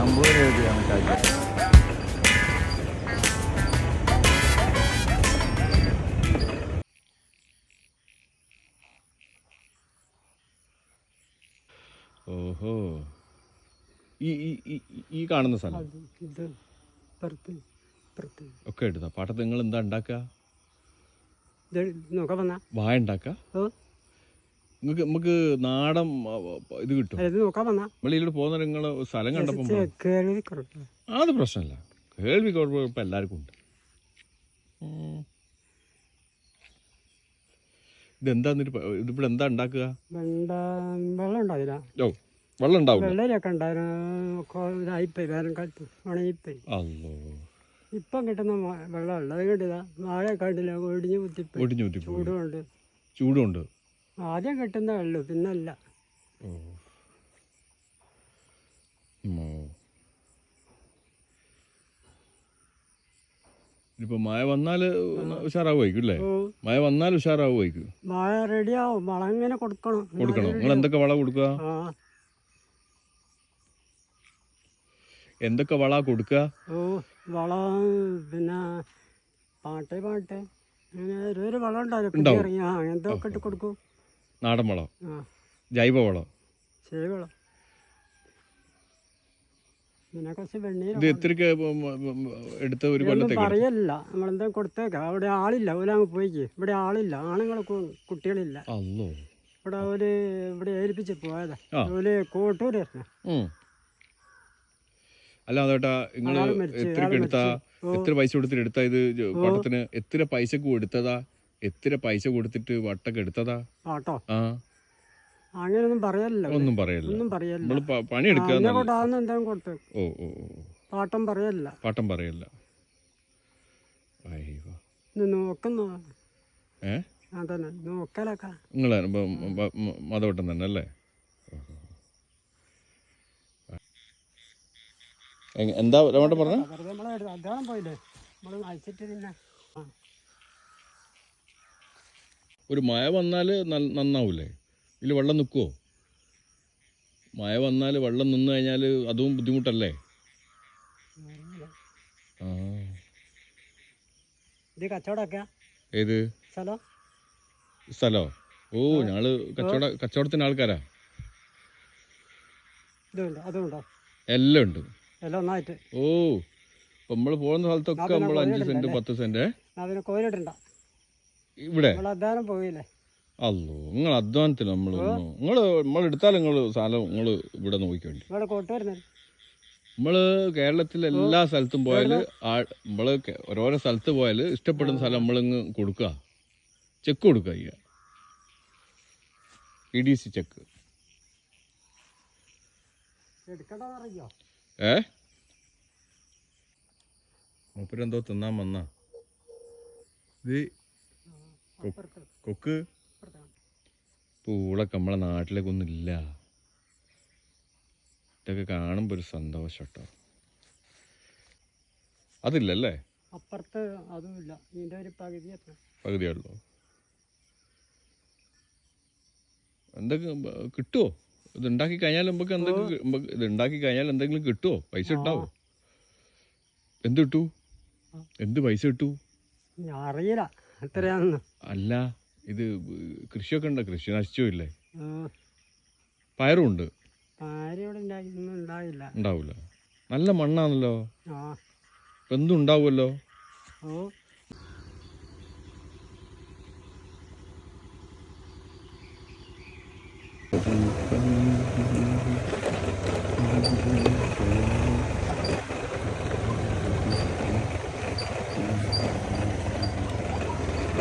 അമ്പത് ഓഹോ. ഈ ഈ ഈ- ഈ കാണുന്ന പുറത്ത് ഒക്കെ എടുത്താ പാട്ടത്ത് നിങ്ങൾ എന്താ ഉണ്ടാക്കുക വായ ഉണ്ടാക്കുക? ഓ നിങ്ങൾക്ക് നമുക്ക് നാടൻ ഇത് കിട്ടും. വെളിയിലോട്ട് പോകുന്ന നിങ്ങൾ സ്ഥലം കണ്ടപ്പോൾ അത് പ്രശ്നമല്ല കേൾവി കുഴപ്പം ഇപ്പം എല്ലാവർക്കും ഉണ്ട്. ഇതെന്താ എന്താ ഉണ്ടാക്കുക? വെള്ളം ഉണ്ടാവില്ല. ഓ വെള്ളം വെള്ളരിയൊക്കെ ഉണ്ടായിരുന്നു. ഇപ്പം കിട്ടുന്ന കിട്ടിയതാ ഒടിഞ്ഞു ചൂടുമുണ്ട് ചൂടുണ്ട് ആദ്യം കിട്ടുന്ന വെള്ളം പിന്നല്ല. ഓ ഉം. ഇനിയിപ്പോ മഴ വന്നാൽ ഉഷാറാവുമായിരിക്കും അല്ലേ? ഓ. മഴ വന്നാൽ ഉഷാറാവുമായിരിക്കും. മഴ റെഡിയാവും വളം ഇങ്ങനെ കൊടുക്കണം. കൊടുക്കണം. നിങ്ങൾ എന്തൊക്കെ വള കൊടുക്കുക? എന്തൊക്കെ വള കൊടുക്കുക? വളം പിന്നെ പാട്ടേ പാട്ട്. അങ്ങനെ ഒരു വളം ഉണ്ടാവില്ല? ഉണ്ടാവും. ഇറങ്ങി അങ്ങനത്തെ ഒക്കെ ഇട്ട് കൊടുക്കും? നാടൻ വളം ജൈവവളം. ജൈവ വളം ശരി വളം ഇത് എത്രക്ക് എടുത്ത ഒരു കൊല്ലത്തേക്ക് പറയല്ല നമ്മളെന്താ കൊടുത്തേക്കാം? അവിടെ ആളില്ല. ഓല അങ്ങ് പോയിക്ക്. ഇവിടെ ആളില്ല. ആണുങ്ങളെ കുട്ടികളില്ല. അല്ലോ ഇവിടെ ഒരു ഇവിടെ ഏൽപ്പിച്ച് പോയതാ. ഒരു കോട്ടൂര് ഉം. അല്ല അതേട്ടാ നിങ്ങൾ എത്രക്ക് എടുത്താ എത്ര പൈസ കൊടുത്തിട്ട് എടുത്താ ഇത് പട്ടത്തിന്? എത്ര പൈസക്ക് എടുത്തതാ എത്ര പൈസ കൊടുത്തിട്ട് വട്ടൊക്കെ എടുത്തതാ? ആ അങ്ങനെയൊന്നും പറയല്ല ഒന്നും പറയല്ല ഒന്നും പറയല്ല നമ്മൾ പണിയെടുക്കുക എന്നെ കൊണ്ടാവുന്ന എന്തെങ്കിലും കൊടുത്ത്. ഓ ഓ ഓ. പാട്ടം പറയല്ല പാട്ടം പറയല്ല അയ്യോ. ഇത് നോക്കുന്നു. ഏ? അതന്നെ നോക്കലൊക്കെ. നിങ്ങൾ മതവട്ടം തന്നെ അല്ലേ? എന്താ രമേട്ടൻ പറഞ്ഞ? വെറുതെ നമ്മളെ അദ്ദേഹം പോയില്ലേ? നമ്മൾ അയച്ചിട്ട് പിന്നെ ആ. ഒരു മഴ വന്നാൽ നന്നാവില്ലേ ഇതിൽ വെള്ളം നിൽക്കുമോ മഴ വന്നാൽ വെള്ളം നിന്ന് കഴിഞ്ഞാൽ അതും ബുദ്ധിമുട്ടല്ലേ? ആ. ഏത്? സ്ഥലം? ഓ ഞങ്ങൾ കച്ചവട കച്ചവടത്തിന് ആൾക്കാരാ. എല്ലാം ഉണ്ട്. ഓ നമ്മൾ നമ്മൾ പോകുന്ന സ്ഥലത്തൊക്കെ നമ്മൾ അഞ്ച് സെന്റ് പത്ത് സെന്റ് കോയിലിട്ടുണ്ടോ ഇവിടെ? പോയില്ലേ? അല്ലോ നിങ്ങൾ അധ്വാനത്തിൽ നമ്മൾ നിങ്ങൾ നമ്മൾ എടുത്താൽ നിങ്ങൾ സ്ഥലം നിങ്ങൾ ഇവിടെ നോക്കിക്കോണ്ടി. നമ്മൾ കേരളത്തിലെ എല്ലാ സ്ഥലത്തും പോയാൽ നമ്മൾ ഓരോരോ സ്ഥലത്ത് പോയാൽ ഇഷ്ടപ്പെടുന്ന സ്ഥലം നമ്മളിങ്ങ് കൊടുക്കുക ചെക്ക് കൊടുക്കുക അയ്യ ഇ ഡി സി ചെക്ക്. ഏ? മൂപ്പരെന്തോ തിന്നാൻ വന്നാ. ഇത് കൊക്ക്? പൂളൊക്കെ നമ്മളെ നാട്ടിലേക്കൊന്നും ഇല്ല ഇതൊക്കെ കാണുമ്പോൾ ഒരു സന്തോഷം കേട്ടോ. അതില്ലല്ലേ? അപ്പുറത്ത് അതുമില്ല. ഇതിന്റെ ഒരു പകുതി എത്ര പകുതിയുള്ളൂ എന്തൊക്കെ കിട്ടുമോ ഇത് ഉണ്ടാക്കി കഴിഞ്ഞാൽ നമുക്ക് എന്തൊക്കെ ഇത് ഉണ്ടാക്കി കഴിഞ്ഞാൽ എന്തെങ്കിലും കിട്ടുമോ പൈസ ഉണ്ടാവോ? എന്ത് കിട്ടൂ? എന്ത് പൈസ കിട്ടൂ? അറിയില്ല. അല്ല ഇത് കൃഷിയൊക്കെ ഉണ്ടോ? കൃഷി നശിച്ചില്ലേ പയറും ഉണ്ട് ഉണ്ടാവില്ല. നല്ല മണ്ണാണല്ലോ. എന്തും ഉണ്ടാവുമല്ലോ? ഓ.